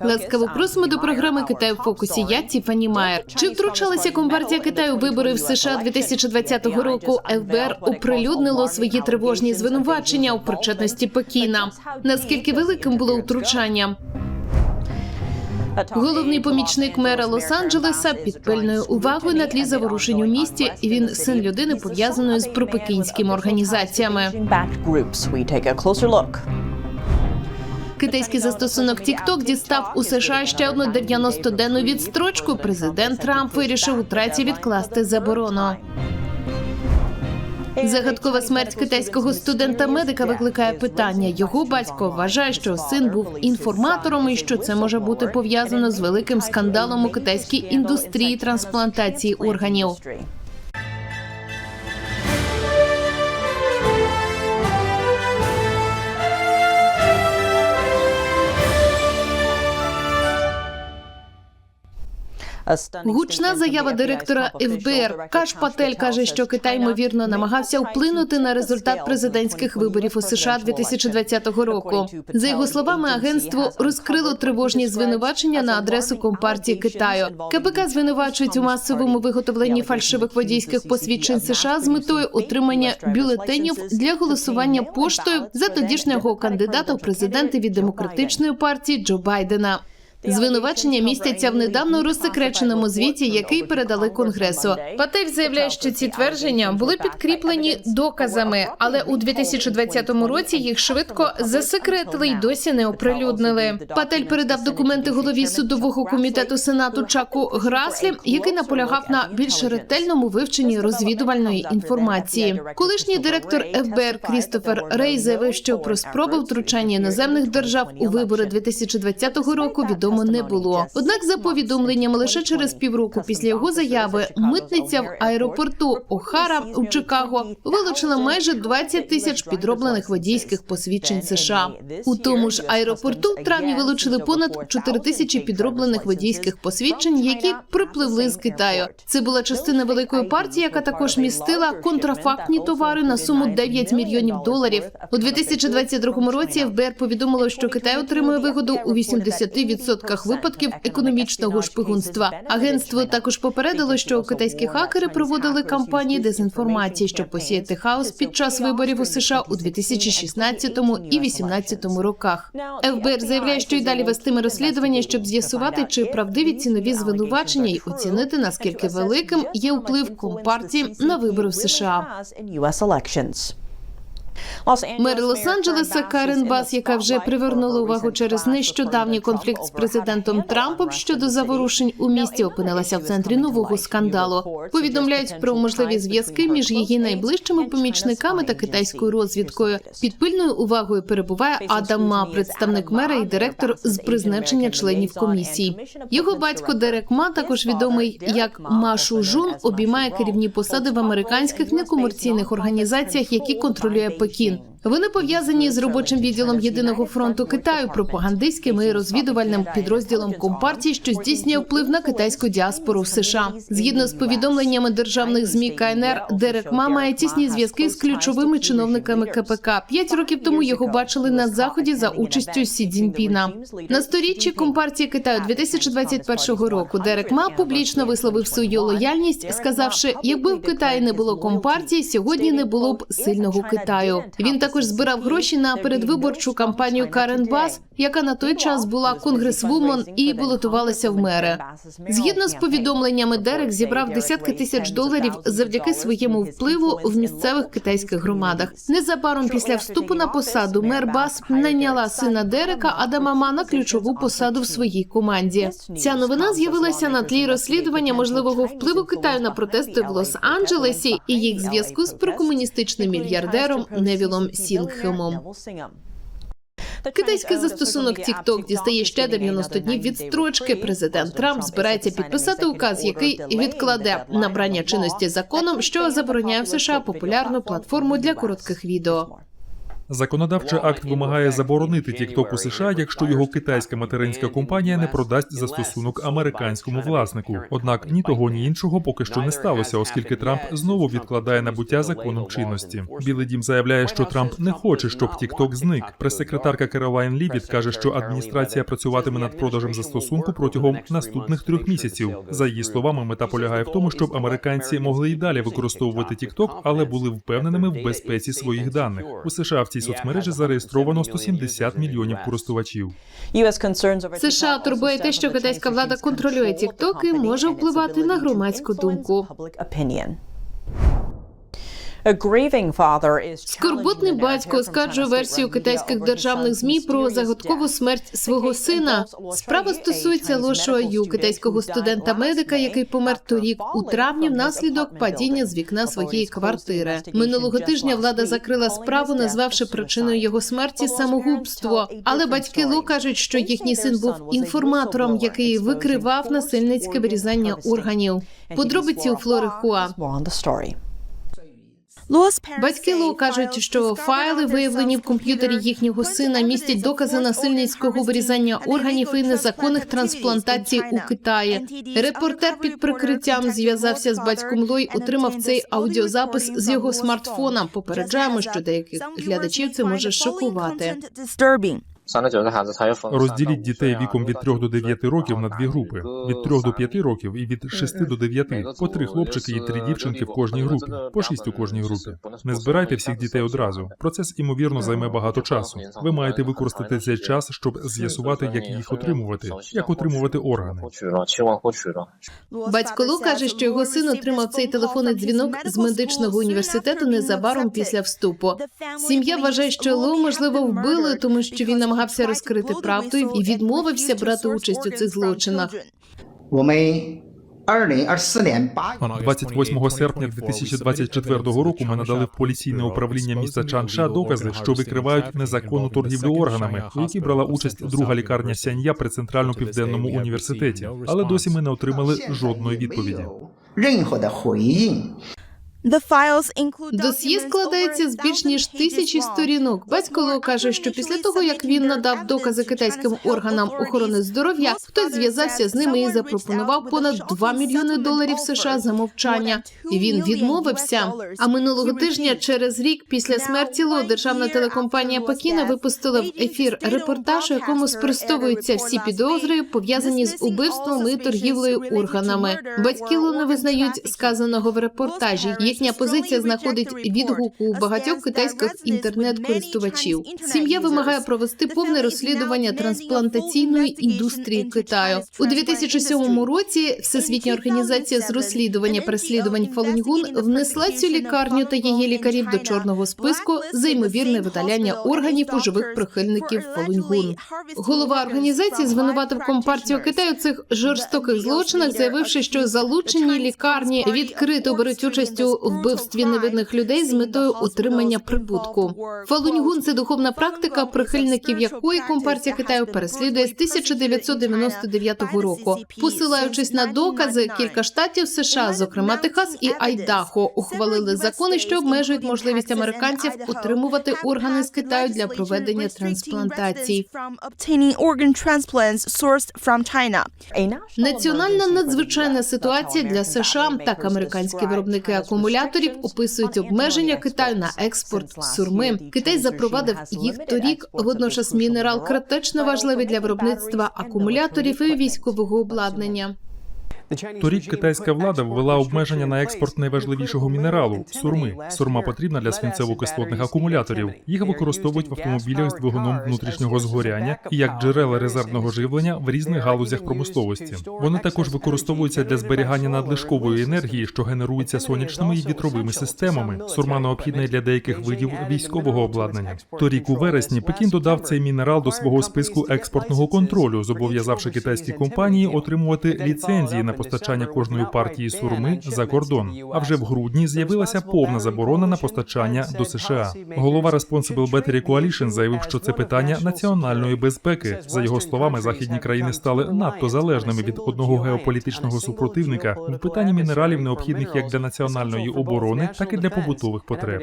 Ласкаво просимо до програми Китай в фокусі. Я Тіфані Майер. Чи втручалася компартія Китаю вибори в США 2020 року? ФБР оприлюднило свої тривожні звинувачення у причетності Пекіна. Наскільки великим було втручання? Головний помічник мера Лос-Анджелеса під пильною увагою на тлі заворушень у місті. І він син людини пов'язаної з пропекінськими організаціями. Китайський застосунок TikTok дістав у США ще одну 90-денну відстрочку. Президент Трамп вирішив утраті відкласти заборону. Загадкова смерть китайського студента-медика викликає питання. Його батько вважає, що син був інформатором і що це може бути пов'язано з великим скандалом у китайській індустрії трансплантації органів. Гучна заява директора ФБР Каш Патель каже, що Китай ймовірно намагався вплинути на результат президентських виборів у США 2020 року. За його словами, агентство розкрило тривожні звинувачення на адресу компартії Китаю. КПК звинувачують у масовому виготовленні фальшивих водійських посвідчень США з метою отримання бюлетенів для голосування поштою за тодішнього кандидата у президенти від демократичної партії Джо Байдена. Звинувачення містяться в недавно розсекреченому звіті, який передали конгресу. Патель заявляє, що ці твердження були підкріплені доказами, але у 2020 році їх швидко засекретили й досі не оприлюднили. Патель передав документи голові судового комітету сенату Чаку Граслі, який наполягав на більш ретельному вивченні розвідувальної інформації. Колишній директор ФБР Крістофер Рей заявив, що про спроби втручання іноземних держав у вибори 2020 року відомо не було. Однак, за повідомленням, лише через півроку після його заяви митниця в аеропорту Охара у Чикаго вилучила майже 20 тисяч підроблених водійських посвідчень США. У тому ж аеропорту в травні вилучили понад 4 тисячі підроблених водійських посвідчень, які припливли з Китаю. Це була частина великої партії, яка також містила контрафактні товари на суму 9 мільйонів доларів. У 2022 році ФБР повідомило, що Китай отримує вигоду у 80% випадків економічного шпигунства. Агентство також попередило, що китайські хакери проводили кампанії дезінформації, щоб посіяти хаос під час виборів у США у 2016 і 2018 роках. ФБР заявляє, що й далі вестиме розслідування, щоб з'ясувати, чи правдиві ці нові звинувачення, і оцінити наскільки великим є вплив компартії на вибори в США. Мер Лос-Анджелеса Карен Бас, яка вже привернула увагу через нещодавній конфлікт з президентом Трампом щодо заворушень у місті, опинилася в центрі нового скандалу. Повідомляють про можливі зв'язки між її найближчими помічниками та китайською розвідкою. Під пильною увагою перебуває Адам Ма, представник мера і директор з призначення членів комісії. Його батько Дерек Ма, також відомий як Ма Шужун, обіймає керівні посади в американських некомерційних організаціях, які контролює Пекін. Вони пов'язані з робочим відділом єдиного фронту Китаю, пропагандистським і розвідувальним підрозділом компартії, що здійснює вплив на китайську діаспору в США. Згідно з повідомленнями державних змі КНР, Дерек Ма має тісні зв'язки з ключовими чиновниками КПК. П'ять років тому його бачили на заході за участю Сі Цзіньпіна. На сторіччі компартії Китаю 2021 року. Дерек Ма публічно висловив свою лояльність, сказавши, якби в Китаї не було компартії, сьогодні не було б сильного Китаю. Він також збирав гроші на передвиборчу кампанію Карен Бас, яка на той час була конгресвумен і балотувалася в мери. Згідно з повідомленнями, Дерек зібрав десятки тисяч доларів завдяки своєму впливу в місцевих китайських громадах. Незабаром після вступу на посаду мер Бас найняла сина Дерека Адама Ма на ключову посаду в своїй команді. Ця новина з'явилася на тлі розслідування можливого впливу Китаю на протести в Лос-Анджелесі і їх зв'язку з прокомуністичним мільярдером Невілом Сінгхемом. Китайський застосунок TikTok дістає ще 90 днів відстрочки. Президент Трамп збирається підписати указ, який відкладе набрання чинності законом, що забороняє в США популярну платформу для коротких відео. Законодавчий акт вимагає заборонити TikTok у США, якщо його китайська материнська компанія не продасть застосунок американському власнику. Однак ні того, ні іншого поки що не сталося, оскільки Трамп знову відкладає набуття законом чинності. Білий дім заявляє, що Трамп не хоче, щоб TikTok зник. Прес-секретарка Керолайн Лівіт каже, що адміністрація працюватиме над продажем застосунку протягом наступних трьох місяців. За її словами, мета полягає в тому, щоб американці могли і далі використовувати TikTok, але були впевненими в безпеці своїх даних. У США в цій соцмережі зареєстровано 170 мільйонів користувачів. США турбує те, що китайська влада контролює TikTok і може впливати на громадську думку. Скорботний батько оскаржує версію китайських державних змі про загадкову смерть свого сина. Справа стосується Лошуа Ю, китайського студента-медика, який помер торік у травні внаслідок падіння з вікна своєї квартири. Минулого тижня влада закрила справу, назвавши причиною його смерті самогубство. Але батьки Ло кажуть, що їхній син був інформатором, який викривав насильницьке вирізання органів. Подробиці у Флори Хуа. Батьки Ло кажуть, що файли, виявлені в комп'ютері їхнього сина, містять докази насильницького вирізання органів і незаконних трансплантацій у Китаї. Репортер під прикриттям зв'язався з батьком Ло і отримав цей аудіозапис з його смартфона. Попереджаємо, що деяких глядачів це може шокувати. Розділіть дітей віком від 3 до 9 років на дві групи: від 3 до 5 років і від 6 до 9. по три хлопчики і три дівчинки в кожній групі, по шість у кожній групі. Не збирайте всіх дітей одразу. Процес імовірно займе багато часу. Ви маєте використати цей час, щоб з'ясувати, як їх отримувати, як отримувати органи. Батько Лу каже, що його син отримав цей телефонний дзвінок з медичного університету незабаром після вступу. Сім'я вважає, що Лу можливо вбили, тому що він намагався розкрити правду і відмовився брати участь у цих злочинах. 我们二零二四年八月 28 серпня 2024 року ми надали в поліційне управління міста Чанша докази, що викривають незаконну торгівлю органами, у якій брала участь друга лікарня Сянья при центральному південному університеті. Але досі ми не отримали жодної відповіді. 任何的回应。 Досьє складається з більш ніж тисячі сторінок. Батько каже, що після того як він надав докази китайським органам охорони здоров'я, хтось зв'язався з ними і запропонував понад 2 мільйони доларів США за мовчання. І він відмовився. А минулого тижня, через рік після смерті Ло, державна телекомпанія Пекіна випустила в ефір репортаж, у якому спростовуються всі підозри, пов'язані з убивством і торгівлею органами. Батьки Ло не визнають сказаного в репортажі. Їхня позиція знаходить відгук у багатьох китайських інтернет-користувачів. Сім'я вимагає провести повне розслідування трансплантаційної індустрії Китаю у 2007 році. Всесвітня організація з розслідування переслідувань Фалуньгун внесла цю лікарню та її лікарів до чорного списку за ймовірне видаляння органів у живих прихильників Фалуньгун. Голова організації звинуватив компартію Китаю цих жорстоких злочинах, заявивши, що залучені лікарні відкрито беруть участь у вбивстві невинних людей з метою отримання прибутку. Фалуньгун це духовна практика, прихильників якої компартія Китаю переслідує з 1999 року. Посилаючись на докази, кілька штатів США, зокрема Техас і Айдахо, ухвалили закони, що обмежують можливість американців отримувати органи з Китаю для проведення трансплантацій. Національна надзвичайна ситуація для США так американські виробники акумуляторів описують обмеження Китаю на експорт сурми. Китай запровадив їх торік. Водночас мінерал критично важливий для виробництва акумуляторів і військового обладнання. Торік китайська влада ввела обмеження на експорт найважливішого мінералу сурми. Сурма потрібна для свинцево-кислотних акумуляторів. Їх використовують в автомобілях з двигуном внутрішнього згоряння і як джерела резервного живлення в різних галузях промисловості. Вони також використовуються для зберігання надлишкової енергії, що генерується сонячними і вітровими системами. Сурма необхідна для деяких видів військового обладнання. Торік у вересні Пекін додав цей мінерал до свого списку експортного контролю, зобов'язавши китайські компанії отримувати ліцензії на постачання кожної партії сурми за кордон. А вже в грудні з'явилася повна заборона на постачання до США. Голова Responsible Battery Coalition заявив, що це питання національної безпеки. За його словами, західні країни стали надто залежними від одного геополітичного супротивника в питанні мінералів, необхідних як для національної оборони, так і для побутових потреб.